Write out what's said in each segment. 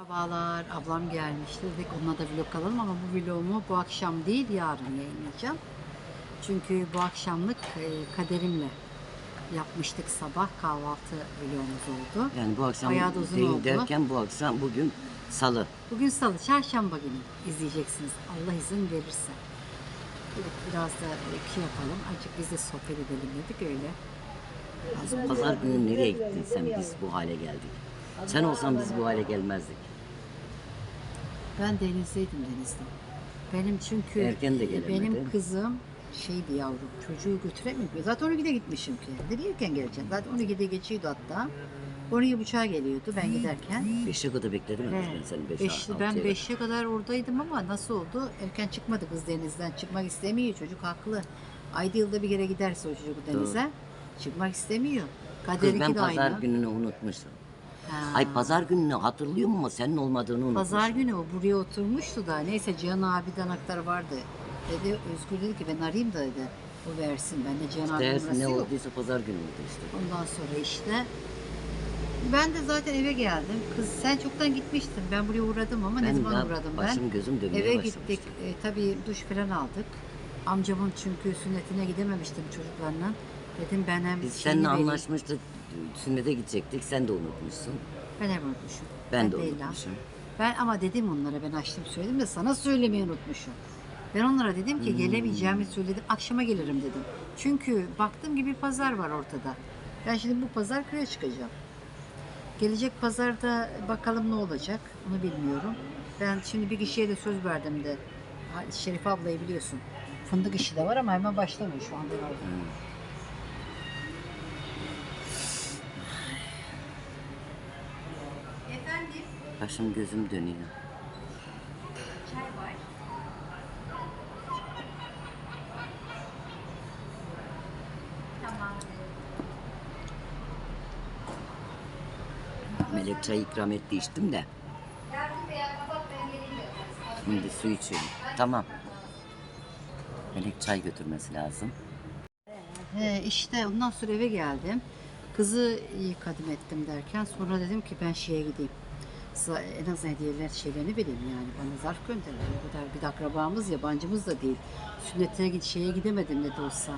Merhabalar, ablam gelmişti dedik onunla da vlog alalım ama bu vlogumu bu akşam değil yarın yayınlayacağım. Çünkü bu akşamlık e, kaderimle yapmıştık sabah kahvaltı vlogumuz oldu. Yani bu akşam Bayağı da uzun değil oldu. derken bu akşam bugün salı. Bugün salı, çarşamba günü izleyeceksiniz Allah izin verirse. Evet, biraz da iki yapalım, azıcık biz de sohbet edelim dedik öyle. Az Pazar günü nereye gittin sen biz bu hale geldik. Sen olsan biz bu hale gelmezdik. Ben denizdeydim denizde. Benim çünkü Erken de gelemedin. benim kızım şeydi yavrum çocuğu götüremiyor. Zaten 12'de gitmişim ki. Dedi erken geleceğim. Zaten 12'de geçiyordu hatta. 12 buçuğa geliyordu ben giderken. Beşe kadar bekledim He, ben seni beş, beş- ben yere. 5'e kadar oradaydım ama nasıl oldu? Erken çıkmadı kız denizden. Çıkmak istemiyor. Çocuk haklı. Ayda yılda bir kere giderse o çocuk denize. Çıkmak istemiyor. Kız Kaderinki ben de pazar aynı. gününü unutmuşum. Ay pazar gününü hatırlıyorum ama senin olmadığını unutmuşum. Pazar günü o buraya oturmuştu da neyse Cihan abiden aktar vardı. Dedi Özgür dedi ki ben arayayım da dedi. O versin. Ben de Cihan abinin Dersin numarası ne yok. olduysa pazar günüydü işte. Ondan sonra işte ben de zaten eve geldim. Kız sen çoktan gitmiştin. Ben buraya uğradım ama ne zaman daha uğradım ben? başım gözüm dönmeye Eve başlamıştı. gittik. E, tabii duş falan aldık. Amcamın çünkü sünnetine gidememiştim çocuklarla. Dedim ben hem Biz şeyini seninle vereyim. anlaşmıştık. Sünnete gidecektik. Sen de unutmuşsun. Ben hep unutmuşum. Ben de ha. unutmuşum. Ben ama dedim onlara ben açtım söyledim de sana söylemeyi unutmuşum. Ben onlara dedim Hmm. ki gelemeyeceğimi söyledim. Akşama gelirim dedim. Çünkü baktığım gibi pazar var ortada. Ben şimdi bu pazar köye çıkacağım. Gelecek pazarda bakalım ne olacak onu bilmiyorum. Ben şimdi bir kişiye de söz verdim de. Ha, Şerif ablayı biliyorsun. Fındık işi de var ama hemen başlamıyor şu anda. Başım gözüm dönüyor. Melek çay ikram etti içtim de. Şimdi su içiyorum. Tamam. Melek çay götürmesi lazım. He, işte ondan sonra eve geldim. Kızı yıkadım ettim derken sonra dedim ki ben şeye gideyim. En azından hediyeler şeylerini vereyim yani. Bana zarf gönderdiler. O kadar bir de akrabamız yabancımız da değil. Sünnetine şeye gidemedim ne de olsa.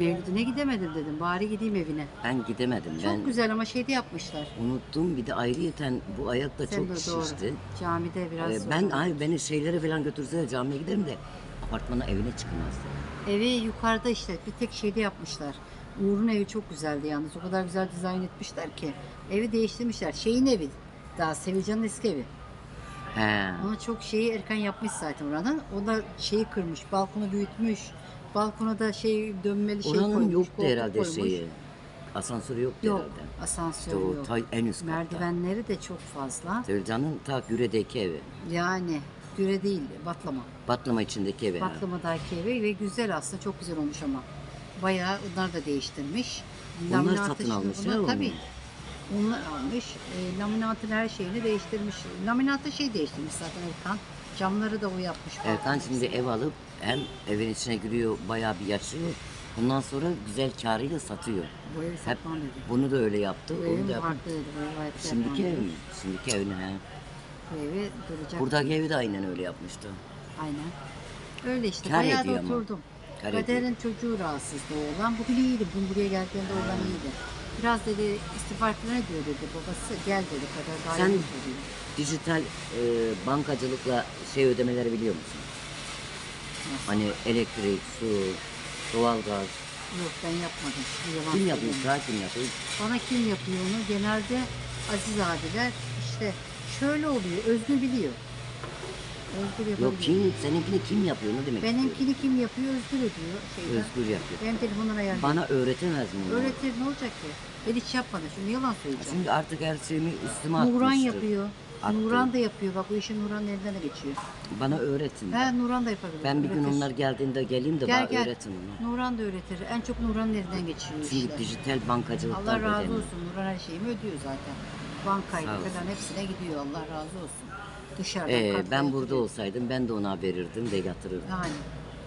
Mevlidine gidemedim dedim. Bari gideyim evine. Ben gidemedim. Çok ben güzel ama şeyde yapmışlar. unuttum. Bir de ayrıyeten bu ayak da Sen çok de doğru. şişti. Camide biraz Ee, ben oldu. ay beni şeylere falan götürse camiye giderim de apartmana evine çıkmazdı. Evi yukarıda işte bir tek şeyde yapmışlar. Uğur'un evi çok güzeldi yalnız. O kadar güzel dizayn etmişler ki. Evi değiştirmişler. Şeyin evi. Daha Sevilcan'ın eski evi. He. Ama çok şeyi erken yapmış zaten oranın. O da şeyi kırmış. Balkonu büyütmüş. Balkona da şey dönmeli şey Oranın koymuş. yoktu koltuk herhalde koymuş. şeyi. Asansörü yoktu Yok. herhalde. Asansör İşte o yok. ta en üst katta. Merdivenleri de çok fazla. Sevcan'ın ta Güre'deki evi. Yani güre değil, batlama. Batlama içindeki evi. ha. Patlamadaki evi ve güzel aslında çok güzel olmuş ama. Bayağı onlar da değiştirmiş. Onlar Laminatı satın şimdi- almış onlar onu. Tabii. Onlar almış. E, laminatın her şeyini değiştirmiş. Laminatı şey değiştirmiş zaten Erkan. Camları da o yapmış. Erkan şimdi ev alıp hem evin içine giriyor bayağı bir yaşıyor. Bundan sonra güzel karıyla satıyor. Bu evi Hep satmam dedi. bunu da öyle yaptı. Bu Onu da yaptı. farklı dedi. Bu evi hayatta Şimdiki ev mi? Şimdiki evini he. Bu evi duracak. Buradaki evi de aynen öyle yapmıştı. Aynen. Öyle işte. Kar Bayağı da ediyor ama. oturdum. Kar Kader'in çocuğu rahatsızdı oğlan. Bugün iyiydi. Bugün buraya geldiğinde oğlan iyiydi. Biraz dedi falan ediyor dedi babası. Gel dedi daha Sen- iyi dedi. Dijital e, bankacılıkla şey ödemeleri biliyor musun? Hani elektrik, su, doğalgaz. Yok ben yapmadım. Şimdi yalan Kim yapıyor? Daha kim yapıyor? Bana kim yapıyor onu? Genelde Aziz abiler işte şöyle oluyor. Özgür biliyor. Özgür yapabiliyor. Yok kim? Seninkini kim yapıyor? Ne demek? Benimkini kim yapıyor? Özgür ödüyor. Şeyden. Özgür yapıyor. Benim telefondan ayarlıyor. Bana öğretemez mi? Öğretir ne olacak ki? Ben hiç yapmadım. Şimdi yalan söyleyeceğim. Şimdi artık her şeyimi üstüme atmıştır. Nuran yapıyor. Attı. Nuran da yapıyor. Bak bu işin Nuran'ın elinden de geçiyor. Bana öğretin. He Nuran da yapabilir. Ben bir gün öğretir. onlar geldiğinde geleyim de Gel bana gel. öğretin onu. Nuran da öğretir. En çok Nuran'ın elinden geçiyor Çünkü işte. dijital bankacılıktan Allah razı ödeniyor. olsun. Nuran her şeyimi ödüyor zaten. Bankayla Sağ olsun. falan hepsine gidiyor. Allah razı olsun. Dışarıdan Ee, ben burada yatırıyor. olsaydım ben de ona verirdim ve yatırırdım. Yani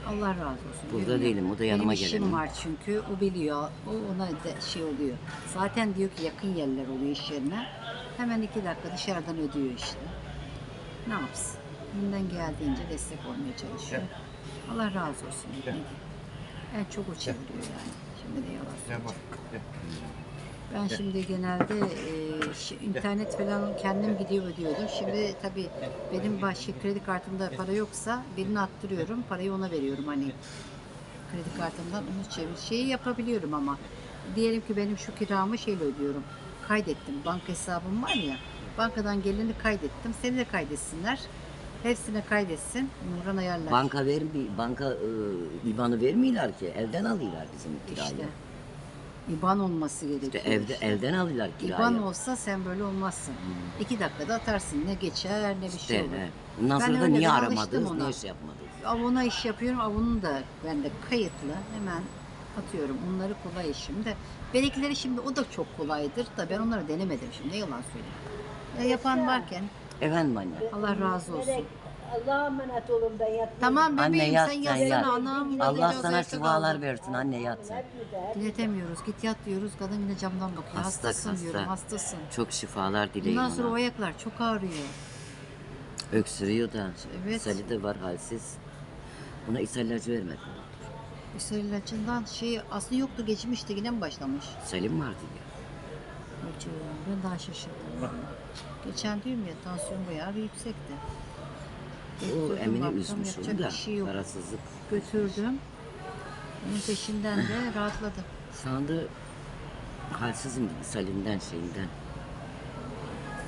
Allah razı olsun. Burada değilim, o da yanıma Benim işim gelenim. var çünkü o biliyor. O ona da şey oluyor. Zaten diyor ki yakın yerler oluyor iş yerine. Hemen iki dakika dışarıdan ödüyor işte. Ne yapsın? Elinden geldiğince destek olmaya çalışıyor. Allah razı olsun. Ne diyeyim. En çok o çeviriyor yani. Şimdi de yalan söyleyeceğim. Ben şimdi genelde e, internet falan kendim gidiyor ödüyordum. Şimdi tabii benim başka kredi kartımda para yoksa birini attırıyorum. Parayı ona veriyorum hani. Kredi kartımdan onu çevir. Şeyi yapabiliyorum ama. Diyelim ki benim şu kiramı şeyle ödüyorum. Kaydettim. Banka hesabım var ya. Bankadan geleni kaydettim. Seni de kaydetsinler. Hepsine kaydetsin. Nurhan ayarlar. Banka ver banka e, IBAN'ı vermiyorlar ki. Evden alıyorlar bizim kirayı. işte. İban olması gerekiyor. İşte evde işte. evden alıyorlar kirayı. İban olsa sen böyle olmazsın. İki dakikada atarsın. Ne geçer ne bir şey İşte, olur. he. Bundan Ben sonra da niye aramadınız, ona. niye şey yapmadınız? Avuna iş yapıyorum. Avunun da bende kayıtlı. Hemen atıyorum. Onları kolay işim de. Benimkileri şimdi o da çok kolaydır da ben onları denemedim şimdi. Ne yalan söyleyeyim. Ya yapan varken Efendim anne. Allah razı olsun. Allah'a emanet olun ben yattım. Tamam Anne bebeğim yat sen sen yatsana yat. anam. Allah Gideceğiz, sana ayakta şifalar kaldım. versin anne yat sen. Diletemiyoruz. Git yat diyoruz. Kadın yine camdan bakıyor. Hasta, hastasın hasta. diyorum. Hastasın. Çok şifalar dileyin Bundan sonra o ona. ayaklar çok ağrıyor. Öksürüyor da. Evet. İshali de var halsiz. Buna ishal ilacı vermedim. İshal ilacından şey aslında yoktu geçmişti yine mi başlamış? Selim vardı ya. Hocam ben daha şaşırdım. Geçen diyorum ya tansiyon bayağı bir yüksekti. O baktım, üzmüş onu da. şey. Parasızlık. Götürdüm. Onun peşinden de rahatladım. Sandı halsizim ishalinden şeyinden.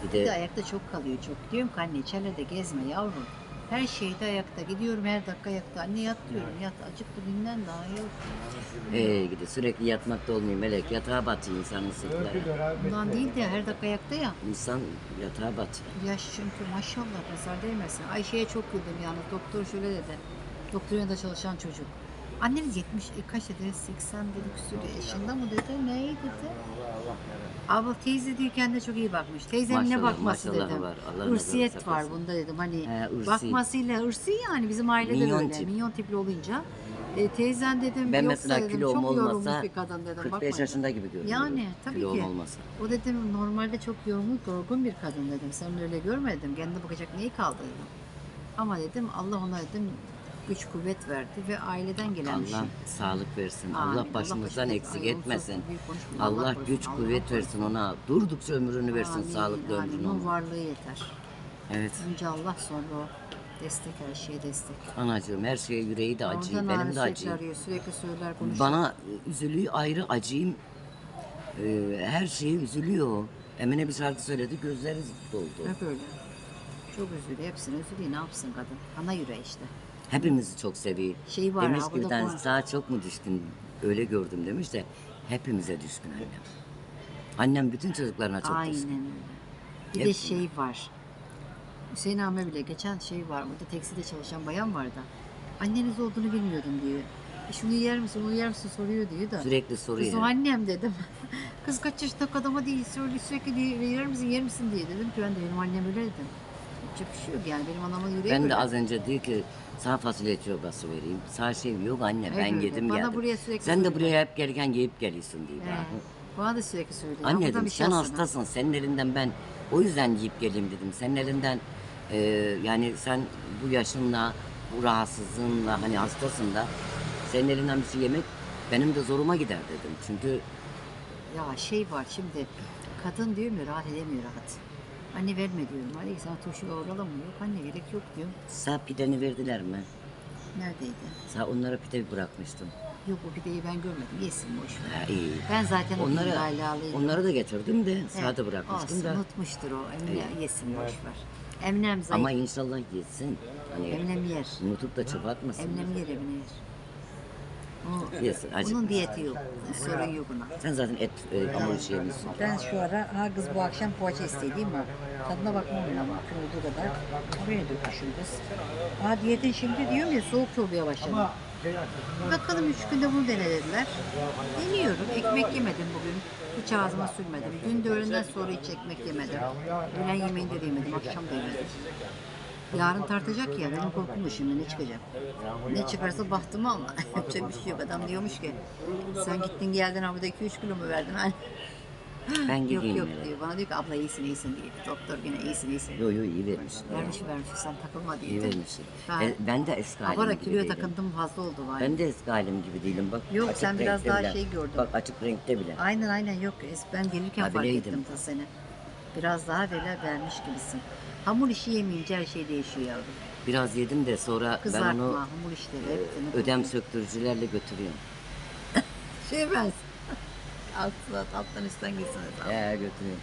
Bir Bir de de ayakta çok kalıyor çok. Diyorum ki anne içeride gezme yavrum. Her şeyde ayakta. Gidiyorum her dakika ayakta. Anne yat diyorum. Yat. Acık bu dinlen daha iyi olur. ee, gidi sürekli yatmakta olmuyor melek. Yatağa batıyor insanın sırtları. Bundan değil de her dakika ayakta ya. İnsan yatağa batıyor. Yaş çünkü maşallah nazar değmesin. Ayşe'ye çok güldüm yani. Doktor şöyle dedi. Doktorun yanında çalışan çocuk. Anneniz 70, e, kaç dedi? 80 dedi küsur yaşında mı dedi? Ne dedi? Abla teyze diyor kendine çok iyi bakmış. Teyzenin ne Maşallah, bakması maşallah dedim. var. Allah var saklasın. bunda dedim. Hani He, ırsi. bakmasıyla ırsi yani bizim ailede Minyon böyle. tip. Minyon tipli olunca. E, teyzen dedim Ben yoksa mesela dedim, kilom çok yorulmuş olmasa bir kadın dedim. 45 bakma. yaşında gibi görünüyorum. Yani tabii Kilom ki. olmasa. O dedim normalde çok yorgun, yorgun bir kadın dedim. Sen öyle görmedim. Kendine bakacak neyi kaldı dedim. Ama dedim Allah ona dedim güç kuvvet verdi ve aileden gelen bir şey. Allah sağlık versin. Amin. Allah Allah başımızdan başımızdan- eksik Ay, etmesin. Allah, Allah korusun, güç Allah kuvvet korusun. versin ona. Durdukça ömrünü versin. Amin, Sağlıklı amin. ömrünü Onun varlığı yeter. Evet. Önce Allah sonra o. Destek her şeye destek. Anacığım her şeye yüreği de acıyor. Ondan Benim de acıyor. arıyor. Sürekli söyler konuşuyor. Bana üzülüyor ayrı acıyım. Ee, her şeye üzülüyor. Emine bir şarkı söyledi gözleri doldu. Hep öyle. Çok üzülüyor. Hepsine üzülüyor. Ne yapsın kadın? Ana yüreği işte. Hepimizi çok seviyor. Şey var demiş ki bir tanesi daha çok mu düşkün öyle gördüm demiş de hepimize düşkün annem. Annem bütün çocuklarına çok Aynen düşkün. öyle. Bir de Hepsine. şey var. Hüseyin Ahmet bile geçen şey var. Burada tekstilde çalışan bayan var da. Anneniz olduğunu bilmiyordum diyor. E şunu yer misin, bunu yer misin soruyor diyor da. Sürekli soruyor. Kız o annem dedim. Kız kaç yaşında adama değil sürekli sürekli diye, yer misin yer misin diye dedim ki ben de benim annem öyle dedim. Yapacak bir şey yok yani benim anamın yüreği Ben böyle. de az önce diyor ki sağ fasulye çorbası vereyim. Sağ şey yok anne ben Evet, yedim bana geldim. buraya sürekli Sen de buraya hep gelirken yiyip geliyorsun diyor. He, bana. da sürekli söylüyor. Anne Buradan dedim bir şey sen alsana. hastasın senin elinden ben o yüzden yiyip geleyim dedim. Senin elinden e, yani sen bu yaşınla bu rahatsızlığınla hani hastasın da senin elinden bir şey yemek benim de zoruma gider dedim. Çünkü Ya şey var şimdi kadın diyor mu rahat edemiyor rahat. Anne verme diyorum. Anne sana turşu yoğuralım mı? Yok anne gerek yok diyorum. sağ pideni verdiler mi? Neredeydi? Sağ onlara pide bırakmıştım. Yok o pideyi ben görmedim. Yesin boş ver. Ha, iyi. Ben zaten o Onlara, onlara, da getirdim de sağda bırakmıştım da. Unutmuştur o. Emine yesin boş ver. Eminem zayıf. Ama inşallah yesin. Hani Eminem yer. unutup da çöpe atmasın. Eminem yer Emine yer. O, Yesin, acı. Onun diyeti yok. Sorun yok ona. Sen zaten et e, hamur işi yemişsin. Ben şu ara ha kız bu akşam poğaça istediğim var. Tadına bakmam ama mümkün olduğu kadar. Oraya dökmüşüm kız. Ha diyetin şimdi diyorum ya soğuk çorbaya başladım. Bakalım üç günde bunu dene dediler. Deniyorum. Ekmek yemedim bugün. Hiç ağzıma sürmedim. Dün de öğleden sonra hiç ekmek yemedim. Öğlen yemeğinde de yemedim. Akşam da yemedim. Yarın tartacak ya. Benim korkum bu şimdi ne çıkacak. Ne çıkarsa bahtıma ama yapacak bir şey yok. Adam diyormuş ki sen gittin geldin havada 2-3 kilo mu verdin? Hani Ben Yok gideyim. yok eve. diyor. Bana diyor ki abla iyisin iyisin diyor. Doktor yine iyisin iyisin. Yo yo iyi vermişsin. Vermiş vermiş sen takılma diye. İyi vermişsin. Ben- E, ben de eski halim Abara gibi kiloya değilim. takındım fazla oldu var. Ben de eski halim gibi değilim bak. Yok, açık sen biraz renkte daha bile. şey gördüm. Bak açık renkte bile. Aynen aynen yok. Es- Ben gelirken fark bileydim. ettim ta seni. Biraz daha böyle vermiş gibisin. Hamur işi yemeyince her şey değişiyor yavrum. Biraz yedim de sonra Kızartma, ben onu hamur işleri hepsini. ödem söktürücülerle götürüyorum. Şey ben. Altına, alttan üstten gitsin. Ee götürüyorum.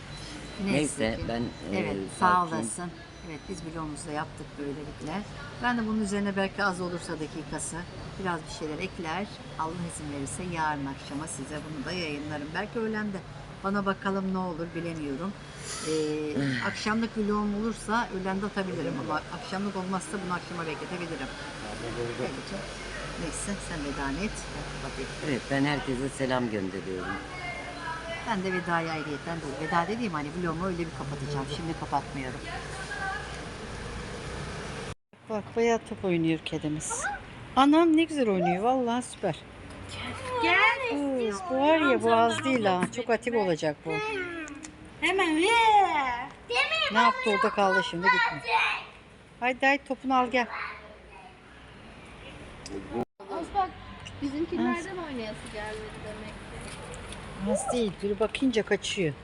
Neyse, ki. ben, e, Evet sağ olasın. Evet biz vlogumuzu da yaptık böylelikle. Ben de bunun üzerine belki az olursa dakikası biraz bir şeyler ekler. Allah izin verirse yarın akşama size bunu da yayınlarım. Belki öğlende. Bana bakalım ne olur bilemiyorum. Ee, akşamlık vlogum olursa öğlende atabilirim ama akşamlık olmazsa bunu akşama bekletebilirim. Böylece. Neyse sen veda et. Evet ben herkese selam gönderiyorum. Ben de vedayı ayrıyetten de veda dediğim hani vlogumu öyle bir kapatacağım. Şimdi kapatmıyorum. Bak bayağı top oynuyor kedimiz. Anam ne güzel oynuyor. Vallahi süper. Gel. Kız, bu var ya bu az değil ha. Çok atik olacak bu. Hemen ye. Ne yaptı orada kaldı şimdi gitme. Haydi haydi topunu al gel. Az bak bizimkilerden oynayası gelmedi demek ki. Az değil. Biri bakınca kaçıyor.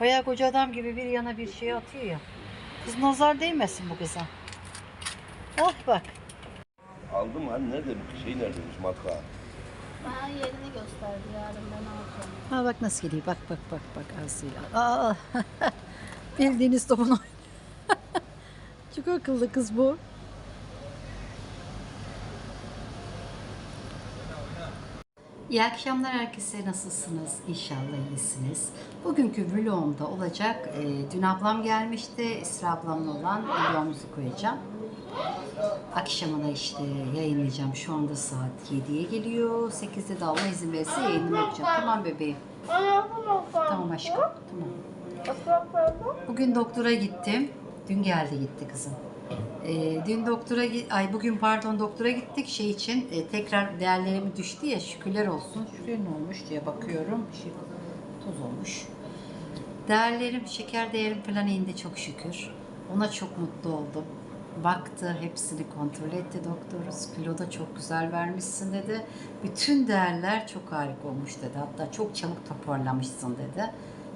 Bayağı koca adam gibi bir yana bir şey atıyor ya. Kız nazar değmesin bu kıza. Ah bak. Aldım hani nerede bu şey neredeymiş marka? Bana yerini gösterdi yarın ben alacağım. Ha bak nasıl geliyor. Bak bak bak bak ağzıyla. Aa, bildiğiniz topun oyunu. Çok akıllı kız bu. İyi akşamlar herkese. Nasılsınız? İnşallah iyisiniz. Bugünkü vlogumda olacak. e, dün ablam gelmişti. Esra ablamla olan vlogumuzu koyacağım. Akşamına işte yayınlayacağım. Şu anda saat 7'ye geliyor. 8'de de Allah izin verirse yayınımı yapacağım. Tamam bebeğim. Tamam aşkım. Tamam. Bugün doktora gittim. Dün geldi gitti kızım. Ee, dün doktora ay bugün pardon doktora gittik şey için e, tekrar değerlerimi düştü ya şükürler olsun. Şuraya ne olmuş diye bakıyorum. Bir şey toz olmuş. Değerlerim, şeker değerim falan indi çok şükür. Ona çok mutlu oldum. Baktı, hepsini kontrol etti doktoruz. Kilo da çok güzel vermişsin dedi. Bütün değerler çok harika olmuş dedi. Hatta çok çabuk toparlamışsın dedi.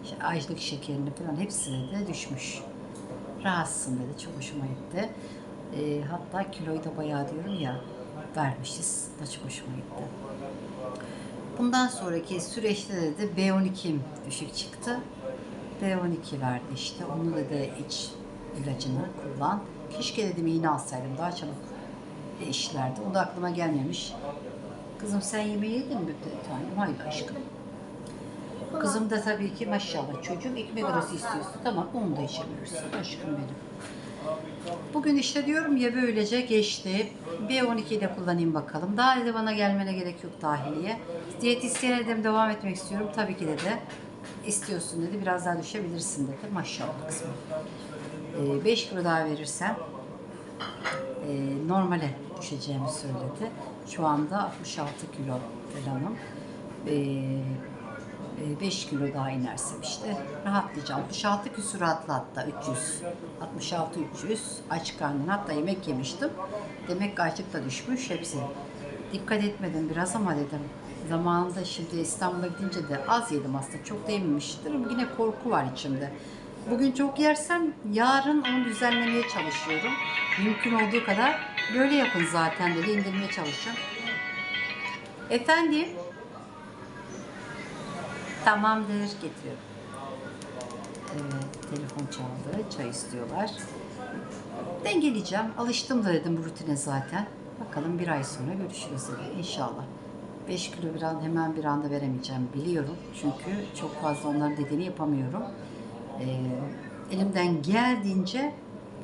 İşte açlık şekerini falan hepsi de düşmüş. Rahatsın dedi. Çok hoşuma gitti. Ee, hatta kiloyu da bayağı diyorum ya vermişiz. Da çok hoşuma gitti. Bundan sonraki süreçte dedi B12'm düşük çıktı. B12 verdi işte. Onu dedi iç ilacını kullan. Keşke dedim iğne alsaydım daha çabuk işlerdi. O da aklıma gelmemiş. Kızım sen yemeği yedin mi bir tanem? Hayır aşkım. Kızım da tabii ki maşallah çocuk ekmek arası istiyorsa tamam onu da içemiyorsun aşkım benim. Bugün işte diyorum ya böylece geçti. B12'yi de kullanayım bakalım. Daha dedi bana gelmene gerek yok dahiliye. Diyetisyene dedim devam etmek istiyorum. Tabii ki dedi. İstiyorsun dedi. Biraz daha düşebilirsin dedi. Maşallah kızım. 5 kilo daha verirsen e, normale düşeceğimi söyledi. Şu anda 66 kilo falanım. E, 5 kilo daha inersem işte rahatlayacağım. 66 küsur rahatla hatta 300. 66 300 aç karnına hatta yemek yemiştim. Demek açlık da düşmüş hepsi. Dikkat etmedim biraz ama dedim. Zamanında şimdi İstanbul'a gidince de az yedim aslında. Çok da yememiştir. Yine korku var içimde. Bugün çok yersem yarın onu düzenlemeye çalışıyorum. Mümkün olduğu kadar böyle yapın zaten dedi indirmeye çalışacağım. Efendim? Tamamdır getiriyorum. Evet telefon çaldı. Çay istiyorlar. Dengeleyeceğim. Alıştım da dedim bu rutine zaten. Bakalım bir ay sonra görüşürüz dedi. İnşallah. 5 kilo bir an hemen bir anda veremeyeceğim biliyorum. Çünkü çok fazla onların dediğini yapamıyorum. Ee, elimden geldiğince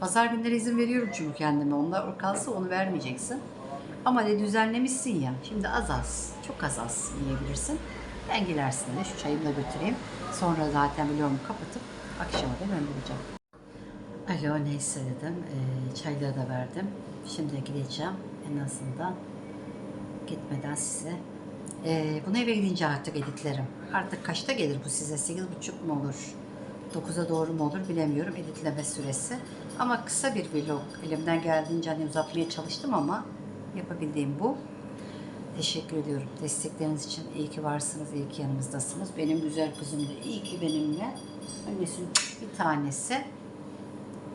pazar günleri izin veriyorum çünkü kendime. Onlar kalsa onu vermeyeceksin. Ama de düzenlemişsin ya. Şimdi az az, çok az az yiyebilirsin. Dengelersin de şu çayımı da götüreyim. Sonra zaten vlogumu kapatıp akşama da göndereceğim. Alo neyse dedim. Ee, çayları da verdim. Şimdi gideceğim en azından gitmeden size Ee, bunu eve gidince artık editlerim. Artık kaçta gelir bu size? 8.30 mu olur? 9'a doğru mu olur bilemiyorum editleme süresi. Ama kısa bir vlog. Elimden geldiğince hani uzatmaya çalıştım ama yapabildiğim bu. Teşekkür ediyorum destekleriniz için. İyi ki varsınız, iyi ki yanımızdasınız. Benim güzel kızım da iyi ki benimle. Annesinin bir tanesi.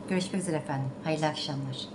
Görüşmek üzere efendim. Hayırlı akşamlar.